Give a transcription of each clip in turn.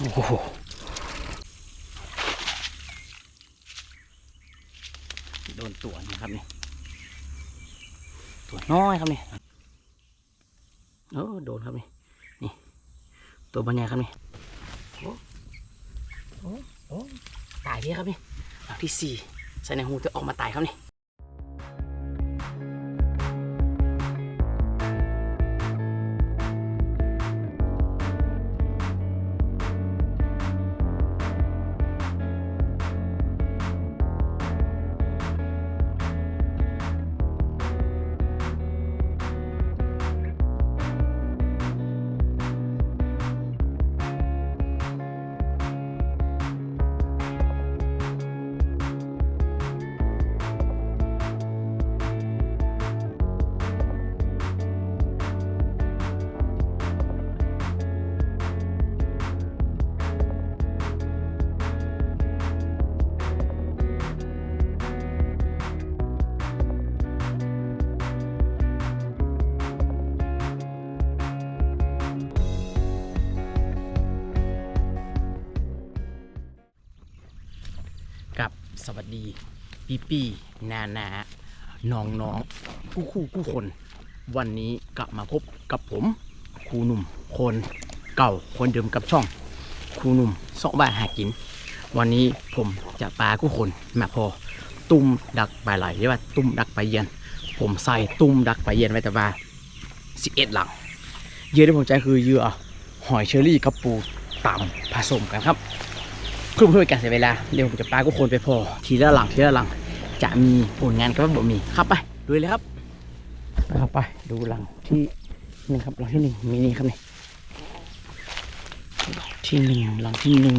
โอ้โหโดนตัวนะครับนี่ตัวน้อยครับนี่โอ้โดนครับนี่นี่ตัวบรรยาครับนี่โอ้โอ้โอ้ตายพี่ครับนี่หลังที่สี่ใส่ในหูจะออกมาตายครับนี่ สวัสดีปีปีนานาน้องน้องผู้คู่ผู้คน วันนี้กลับมาพบกับผมครูหนุ่มคนเก่าคนเดิมกับช่องครูหนุ่มสองบาทหากิน วันนี้ผมจะปลาคู่คนมาพอ ตุ้มดักปลาไหลเรียกว่าตุ้มดักปลาเย็น ผมใส่ตุ้มดักปลาเย็นไว้แต่ว่าสิบเอ็ดหลังเหยื่อที่ผมใจคือเหยื่อหอยเชอรี่กับปูต่ำผสมกันครับ เพื่อเพื่อเป็นการเสียเวลาเดี๋ยวผมจะปากุคนไปพอ ทีละหลังทีละหลัง จะมีผลงานก็บ่มีครับไปดูเลยครับครับไปดูหลังที่หนึ่งครับหลังที่หนึ่งมีนี่ครับนี่ที่หนึ่งหลังที่หนึ่ง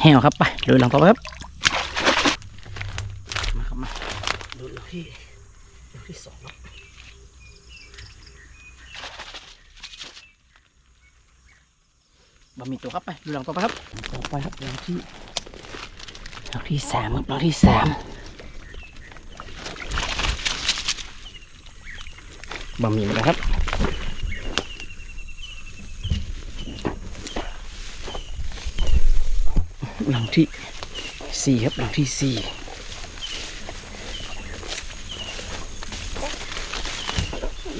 แหวครับไปดูหลังต่อไปครับมาครับมาดูหลังที่หลังที่สองครับ บะหมี่ตัวครับไปดูหลังต่อไปครับต่อไปครับหลังที่หลังที่สามครับหลังที่สามบะหมี่มาแล้วครับหลังที่สี่ครับหลังที่สี่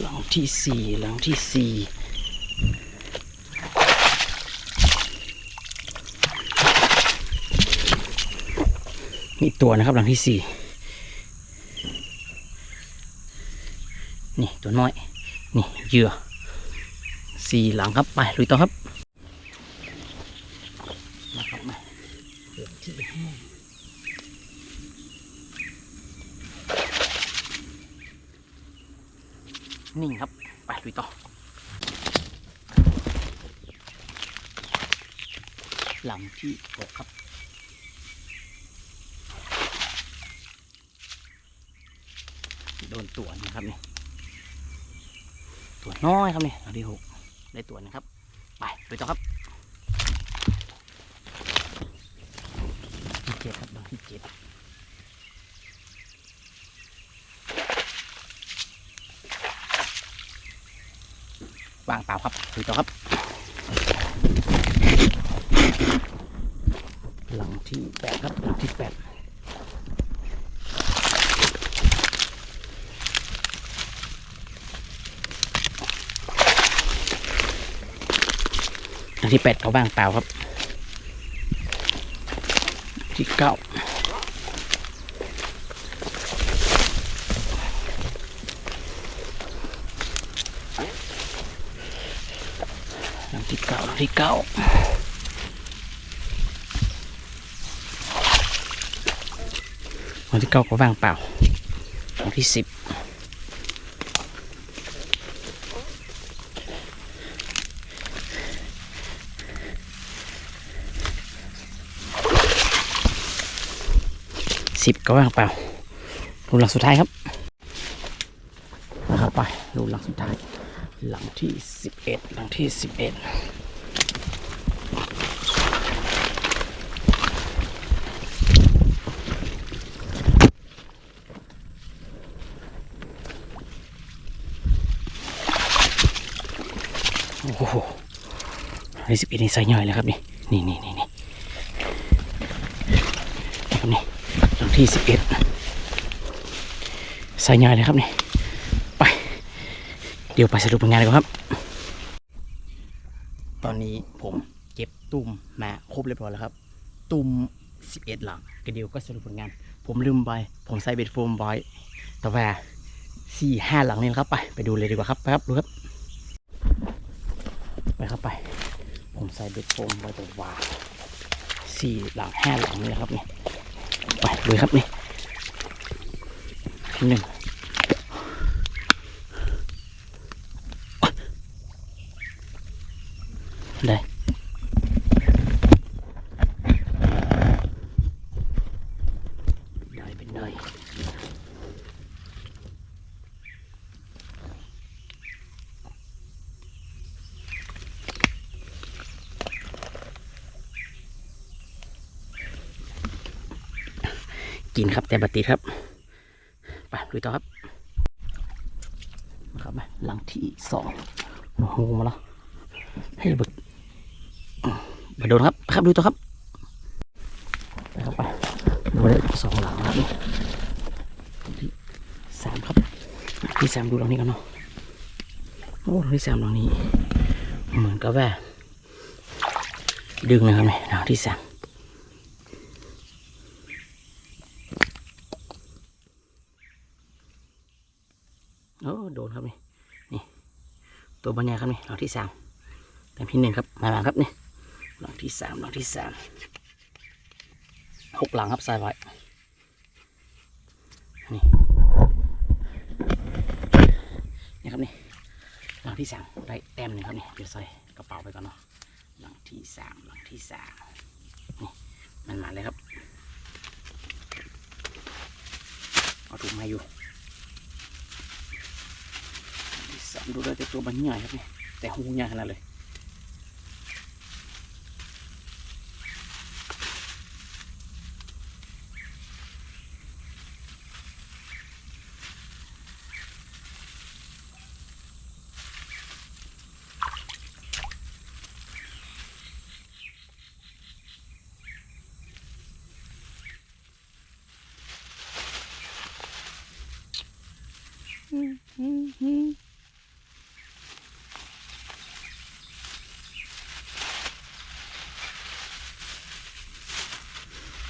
หลังที่สี่หลังที่สี่ มีตัวนะครับหลังที่สี่นี่ตัวน้อย นี่เหยื่อสี่หลังครับไปลุยต่อครับมาครับมาเหยื่อที่ห้านิ่งครับไปลุยต่อ หลังที่หกครับ โดนตัวนะครับนี่ตัวน้อยครับนี่ตัวที่หกได้ตัวนะครับ ไปไปต่อครับที่เจ็ดครับดอกที่เจ็ดวางเปล่าครับไปต่อครับ หลังที่แปดครับหลังที่แปด ที่แปดเขาว่างเปล่าครับ ที่เก้าลังที่เก้าลังที่เก้าลังที่เก้าก็ว่างเปล่าลังที่สิบ สิบก็ว่างเปล่ารูหลังสุดท้ายครับนะครับไปรูหลังสุดท้าย หลังที่สิบเอ็ดหลังที่สิบเอ็ดโอ้โหอันนี้สิบเอ็ดนี่ใส่ย่อยเลยครับนี่นี่นี่นี่นี่ครับนี่หลัง ที่สิบเอ็ดใส่ย่อยเลยครับนี่ ไป เดี๋ยวไปสรุปผลงานกันครับ ตอนนี้ผมเก็บตุ่มมาครบเรียบร้อยแล้วครับ ตุ่ม11หลังก็เดี๋ยวก็สรุปผลงาน ผมลืมไปผมใส่เบ็ดโฟมไว้แต่ว่าสี่ห้าหลังนี่ครับไปไปดูเลยดีกว่าครับไปครับดูครับ ไปครับไป ผมใส่เบ็ดโฟมไว้ต่ว่าสี่หลังห้าหลังนี่นะครับเนี่ย ไปเลยครับนี่หนึ่งได้ได้เป็นได้ กินครับ แต่บัติดครับ ไปลุยต่อครับมาครับมาหลังที่สองโอ้โหมาแล้วให้บิดมาโดนครับ ครับดูตัวครับไปครับไปดูได้สองหลังครับที่สามครับที่สามดูหลังนี้กันเนาะโอ้หที่สามหลังนี้ เหมือนกับว่าดึงนะครับเนี่ยหลังที่สามโอ้โดนครับนี่นี่ ตัวบรรยายครับนี่หลังที่สามแต้มที่หนึ่งครับมาหลังครับนี่หลังที่สามหลังที่สามหกหลังครับใส่ไว้นี่นี่ครับนี่หลังที่สามได้แต้มหนึ่งครับนี่เดี๋ยวใส่กระเป๋าไปก่อนเนาะหลังที่สามหลังที่สามนี่มันมาเลยครับเอาถุงมาอยู่หลังที่สาม ดูได้แต่ตัวมันใหญ่ครับนี่แต่หูใหญ่ขนาดเลย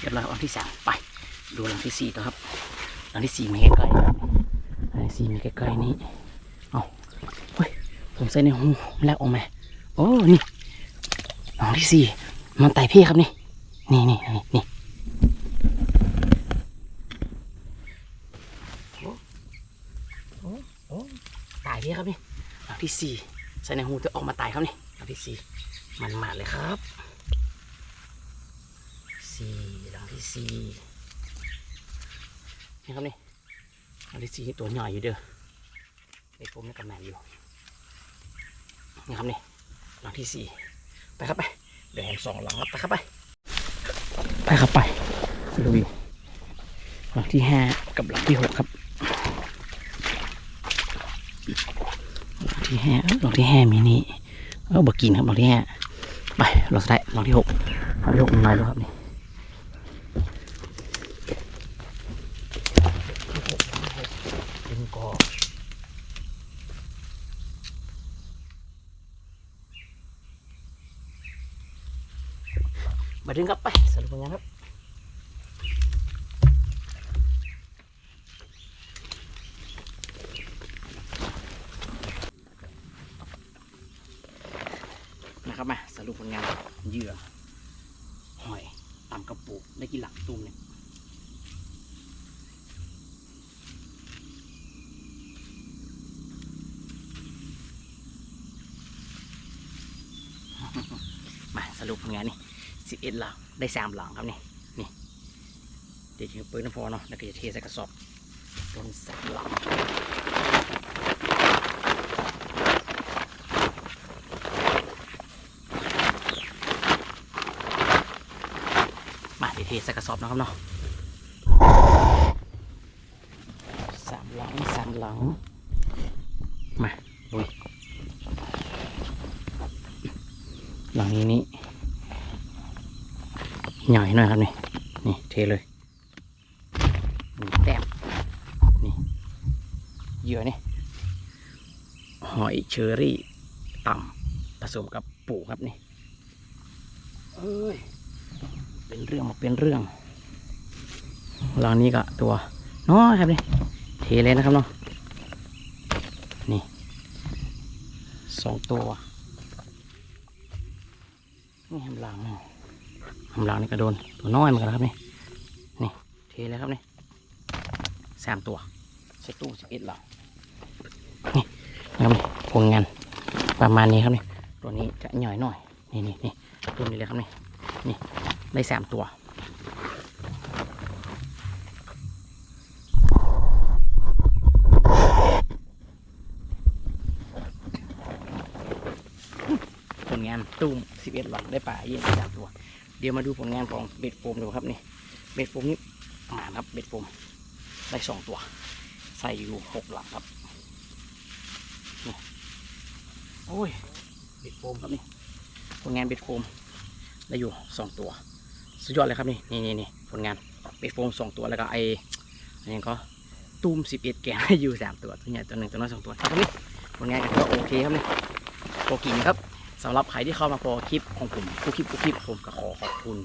เรี ยบร้อยอันที่สามไป ดูหลังที่สี่ต่อครับหลังที่สี่มีใกล้ๆหลังที่สี่มีใกล้ๆนี้เอาเฮ้ยผมใส่ในหูมันแลกออกมาโอ้นี่หลังที่สี่มันไต่พี่ครับนี่นี่นี่นี่นี่โอ้โอ้โอ้ตายพี่ครับนี่หลังที่สี่ใส่ในหูจะออกมาตายครับนี่หลังที่สี่มันมาเลยครับสี่ หลังที่สี่นี่ครับนี่หลังที่สี่ตัวใหญ่อยู่เด้อไอ้ผมนี่กับแมนอยู่นี่ครับนี่หลังที่สี่ไปครับไปเดี๋ยวผมสองหลังครับไปครับไปไปครับไปลุยหลังที่ห้ากับหลังที่หกครับหลังที่ห้าหลังที่ห้ามีนี่เออบักกินครับหลังที่ห้าไปเราสุดท้ายหลังที่หกหลังที่หกมันมาแล้วครับนี่กอ มาดึงครับไปสรุปผลงานครับนะครับมาสรุปผลงานเหยื่อหอยตามกระปุกได้กี่หลักตุ้มเนี่ย มาสรุปผลงานนี่ สิบเอ็ดหลังได้สามหลังครับนี่นี่เดี๋ยวจะเปิดน้ำพอเนาะแล้วก็จะเทใส่กระสอบโดนสามหลังมาเดี๋ยวเทใส่กระสอบนะครับเนาะสามหลังสามหลัง มาลุย นี้นี่ หน่อยหน่อยครับนี่นี่เทเลยนี่แต้มนี่เหยื่อนี่หอยเชอรี่ต่ำผสมกับปูครับนี่เอ้ยเป็นเรื่องมาเป็นเรื่องเรานี้ก็ตัวน้อยครับนี่เทเลยนะครับเนาะนี่สองตัวนี่หำลัง หำลังนี่ก็โดนตัวน้อยเหมือนกันครับนี่นี่เทเลยครับนี่สามตัวใส่ตู้สิบเอ็ดหลังนี่นะครับนี่ผลงานประมาณนี้ครับนี่ตัวนี้จะหน่อยหน่อยนี่นี่นี่ตัวนี้เลยครับนี่นี่ได้สามตัวผลงานตุ้ม11หลังได้ป่าเยี่ยมสามตัว เดี๋ยวมาดูผลงานของเบ็ดโฟมดูครับนี่เบ็ดโฟมนี่หมาครับเบ็ดโฟมได้สองตัว ใส่อยู่หกหลังครับโอ้ยเบ็ดโฟมครับนี่ผลงานเบ็ดโฟมได้อยู่สองตัว สุดยอดเลยครับนี่นี่นี่ผลงานเบ็ดโฟมสองตัวแล้วก็ไออันนี้ก็ตุ้มสิบเอ็ดแกนอยู่สามตัวตัวใหญ่ตัวหนึ่งตัวน้อยสองตัวครับนี่ผลงานก็โอเคครับนี่โอกินครับ สำหรับใครที่เข้ามาพอคลิปของผมผู้คลิปผู้คลิปผมก็ขอขอบคุณ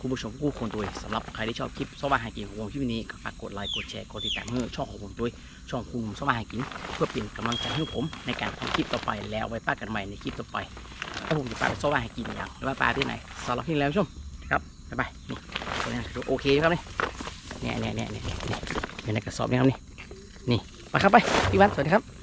คุณผู้ชมผู้คนด้วยสำหรับใครที่ชอบคลิปสวัสดิ์หากินของผมคลิปนี้ก็ฝากกดไลค์กดแชร์กดติดตามเพื่อช่องของผมด้วยช่องคุณสวัสดิ์หากิน เพื่อเป็นกำลังใจให้ผมในการทำคลิปต่อไปแล้วไว้ป้ากันใหม่ในคลิปต่อไปถ้าผมจะปลาไปสวัสดิ์หากินอย่างหรือว่าปลาที่ไหนสำหรับที่แล้วชมครับบ๊ายบายนี่ตัวนี้โอเคครับนี่เนี่ยเนี่ยเนี่ยเนี่ยเนี่ยอยู่ในกระสอบนี่ครับนี่นี่ไปครับไปพี่วันสวัสดีครับ